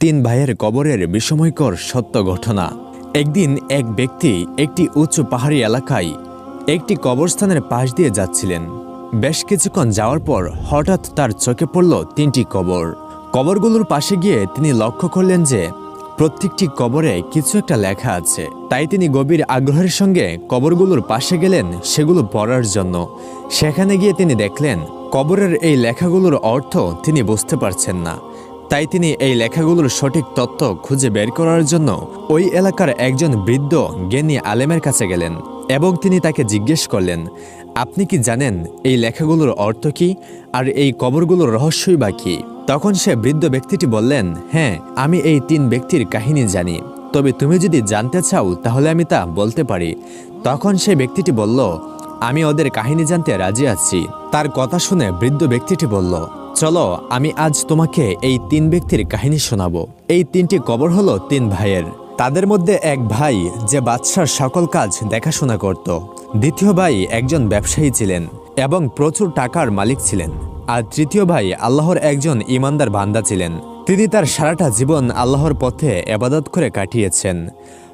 তিন ভাইয়ের কবরের বিস্ময়কর সত্য ঘটনা। একদিন এক ব্যক্তি একটি উঁচু পাহাড়ি এলাকায় একটি কবরস্থানের পাশ দিয়ে যাচ্ছিলেন। বেশ কিছুক্ষণ যাওয়ার পর হঠাৎ তার চোখে পড়ল তিনটি কবর। কবরগুলোর পাশে গিয়ে তিনি লক্ষ্য করলেন যে প্রত্যেকটি কবরে কিছু একটা লেখা আছে। তাই তিনি গভীর আগ্রহের সঙ্গে কবরগুলোর পাশে গেলেন, সেগুলো পড়ার জন্য। সেখানে গিয়ে তিনি দেখলেন, কবরের এই লেখাগুলোর অর্থ তিনি বুঝতে পারছেন না। তাই তিনি এই লেখাগুলোর সঠিক তথ্য খুঁজে বের করার জন্য ওই এলাকার একজন বৃদ্ধ জ্ঞানী আলেমের কাছে গেলেন এবং তিনি তাকে জিজ্ঞেস করলেন, আপনি কি জানেন এই লেখাগুলোর অর্থ কি? আর এই কবরগুলোর রহস্যই বা কি? তখন সে বৃদ্ধ ব্যক্তিটি বললেন হ্যাঁ আমি এই তিন ব্যক্তির কাহিনী জানি। তবে তুমি যদি জানতে চাও, তাহলে আমি তা বলতে পারি। তখন সে ব্যক্তিটি বলল আমি ওদের কাহিনী জানতে রাজি আছি। তার কথা শুনে বৃদ্ধ ব্যক্তিটি বলল, চলো, আমি আজ তোমাকে এই তিন ব্যক্তির কাহিনী শোনাবো। এই তিনটি কবর হলো তিন ভাইয়ের। তাদের মধ্যে এক ভাই যে বাদশার সকল কাজ দেখাশোনা করত। দ্বিতীয় ভাই একজন ব্যবসায়ী ছিলেন এবং প্রচুর টাকার মালিক ছিলেন। আর তৃতীয় ভাই আল্লাহর একজন ইমানদার বান্দা ছিলেন। তিনি তার সারাটা জীবন আল্লাহর পথে এবাদত করে কাটিয়েছেন।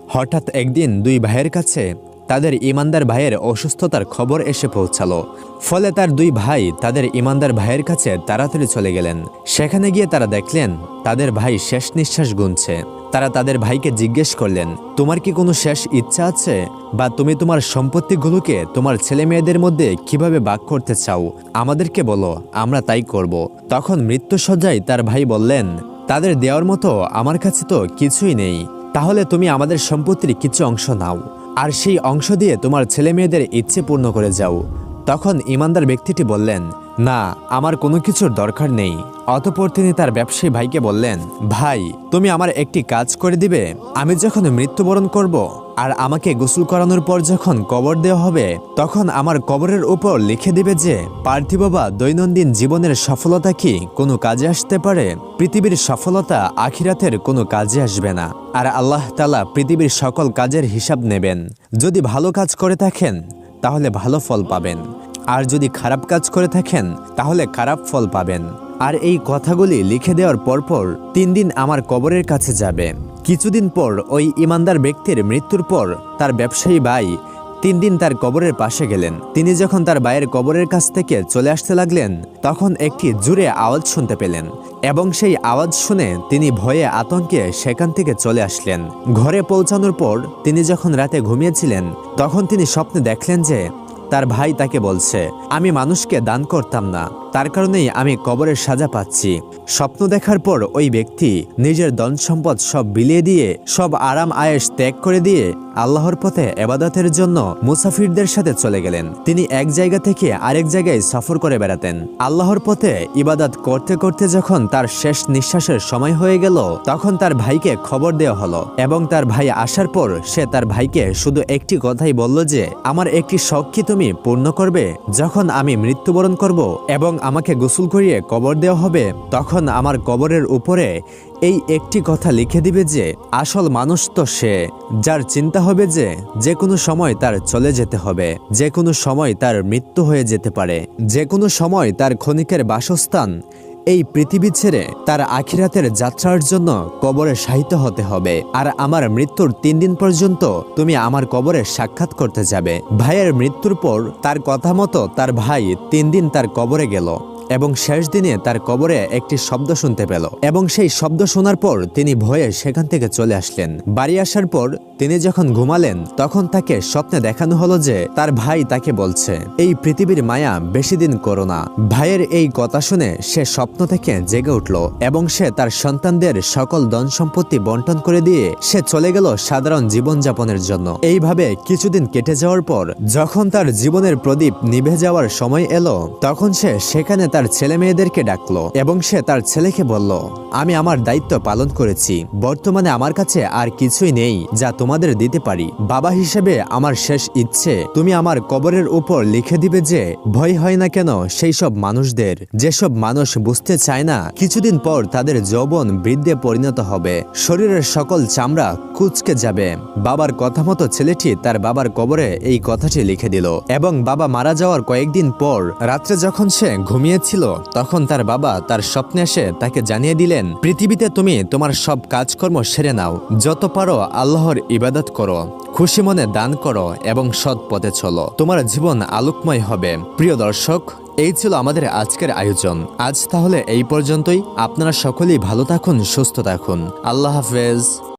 হঠাৎ একদিন দুই ভাইয়ের কাছে তাদের ইমানদার ভাইয়ের অসুস্থতার খবর এসে পৌঁছালো। ফলে তার দুই ভাই তাদের ইমানদার ভাইয়ের কাছে তাড়াতাড়ি চলে গেলেন। সেখানে গিয়ে তারা দেখলেন, তাদের ভাই শেষ নিঃশ্বাস গুনছে। তারা তাদের ভাইকে জিজ্ঞেস করলেন, তোমার কি কোনো শেষ ইচ্ছা আছে? বা তুমি তোমার সম্পত্তিগুলোকে তোমার ছেলে মেয়েদের মধ্যে কীভাবে বাক করতে চাও? আমাদেরকে বলো, আমরা তাই করব। তখন মৃত্যুসজ্জায় তার ভাই বললেন, তাদের দেওয়ার মতো আমার কাছে তো কিছুই নেই। তাহলে তুমি আমাদের সম্পত্তির কিছু অংশ নাও। আর সেই অংশ দিয়ে তোমার ছেলে মেয়েদের ইচ্ছে পূর্ণ করে যাও। তখন ইমানদার ব্যক্তিটি বললেন, না, আমার কোনো কিছুর দরকার নেই। অতপর তিনি তার ব্যবসায়ী ভাইকে বললেন, ভাই, তুমি আমার একটি কাজ করে দিবে? আমি যখন মৃত্যুবরণ করব আর আমাকে গোসল করানোর পর যখন কবর দেওয়া হবে, তখন আমার কবরের উপর লিখে দিবে যে, পার্থিব বা দৈনন্দিন জীবনের সফলতা কি কোনো কাজে আসতে পারে? পৃথিবীর সফলতা আখিরাতের কোনো কাজে আসবে না। আর আল্লাহ তালা পৃথিবীর সকল কাজের হিসাব নেবেন। যদি ভালো কাজ করে থাকেন, তাহলে ভালো ফল পাবেন। আর যদি খারাপ কাজ করে থাকেন, তাহলে খারাপ ফল পাবেন। আর এই কথাগুলি লিখে দেওয়ার পরপর তিন দিন আমার কবরের কাছে যাবে। কিছুদিন পর ওই ইমানদার ব্যক্তির মৃত্যুর পর তার ব্যবসায়ী ভাই তিন দিন তার কবরের পাশে গেলেন। তিনি যখন তার ভাইয়ের কবরের কাছ থেকে চলে আসতে লাগলেন, তখন একটি জুড়ে আওয়াজ শুনতে পেলেন এবং সেই আওয়াজ শুনে তিনি ভয়ে আতঙ্কে সেখান থেকে চলে আসলেন। ঘরে পৌঁছানোর পর তিনি যখন রাতে ঘুমিয়েছিলেন, তখন তিনি স্বপ্নে দেখলেন যে তার ভাই তাকে বলছে, আমি মানুষকে দান করতাম না। তার কারণেই আমি কবরের সাজা পাচ্ছি। স্বপ্ন দেখার পর ওই ব্যক্তি নিজের ধন সম্পদ সব বিলিয়ে দিয়ে, সব আরাম আয়েস ত্যাগ করে দিয়ে আল্লাহর পথে এবাদতের জন্য মুসাফিরদের সাথে চলে গেলেন। তিনি এক জায়গা থেকে আরেক জায়গায় সফর করে বেড়াতেন। আল্লাহর পথে ইবাদত করতে করতে যখন তার শেষ নিঃশ্বাসের সময় হয়ে গেল, তখন তার ভাইকে খবর দেওয়া হলো এবং তার ভাই আসার পর সে তার ভাইকে শুধু একটি কথাই বলল যে, আমার একটি শখ কি তুমি পূর্ণ করবে? যখন আমি মৃত্যুবরণ করব এবং আমাকে গোসল করিয়ে কবর দেওয়া হবে, তখন আমার কবরের উপরে এই একটি কথা লিখে দিবে যে, আসল মানুষ তো সে, যার চিন্তা হবে যে যে কোনো সময় তার চলে যেতে হবে, যে কোনো সময় তার মৃত্যু হয়ে যেতে পারে, যে কোনো সময় তার ক্ষণিকের বাসস্থান এই পৃথিবী ছেড়ে তার আখিরাতের যাত্রার জন্য কবরে সাহিত্য হতে হবে। আর আমার মৃত্যুর তিন দিন পর্যন্ত তুমি আমার কবরে সাক্ষাৎ করতে যাবে। ভাইয়ের মৃত্যুর পর তার কথা মতো তার ভাই তিন দিন তার কবরে গেল। এবং শেষ দিনে তার কবরে একটি শব্দ শুনতে পেল। এবং সেই শব্দ শোনার পর তিনি ভয়ে সেখান থেকে চলে আসলেন। বাড়ি আসার পর তিনি যখন ঘুমালেন, তখন তাকে স্বপ্নে দেখানো হলো যে তার ভাই তাকে বলছে, এই পৃথিবীর মায়া বেশি দিন করো না। ভাইয়ের এই কথা শুনে সে স্বপ্ন থেকে জেগে উঠল এবং সে তার সন্তানদের সকল ধন সম্পত্তি বন্টন করে দিয়ে সে চলে গেল সাধারণ জীবনযাপনের জন্য। এইভাবে কিছুদিন কেটে যাওয়ার পর যখন তার জীবনের প্রদীপ নিভে যাওয়ার সময় এলো, তখন সে সেখানে তার ছেলে মেয়েদেরকে ডাকলো এবং সে তার ছেলেকে বলল, আমি আমার দায়িত্ব পালন করেছি। বর্তমানে আমার কাছে আর কিছুই নেই যা তোমাদের দিতে পারি। বাবা হিসেবে আমার শেষ ইচ্ছে, তুমি আমার কবরের উপর লিখে দিবে যে, ভয় হয় না কেন সেই সব মানুষদের। যেসব মানুষ বুঝতে চায় না, কিছুদিন পর তাদের যৌবন বৃদ্ধে পরিণত হবে। শরীরের সকল চামড়া কুচকে যাবে। বাবার কথা মতো ছেলেটি তার বাবার কবরে এই কথাটি লিখে দিল এবং বাবা মারা যাওয়ার কয়েকদিন পর রাত্রে যখন সে ঘুমিয়েছে ছিল, তখন তার বাবা তার স্বপ্নে এসে তাকে জানিয়ে দিলেন, পৃথিবীতে তুমি তোমার সব কাজকর্ম সেরে নাও। যত পারো আল্লাহর ইবাদত করো, খুশি মনে দান করো এবং সৎ পথে চলো। তোমার জীবন আলোকময় হবে। প্রিয় দর্শক, এই ছিল আমাদের আজকের আয়োজন। আজ তাহলে এই পর্যন্তই। আপনারা সকলেই ভালো থাকুন, সুস্থ থাকুন। আল্লাহ হাফেজ।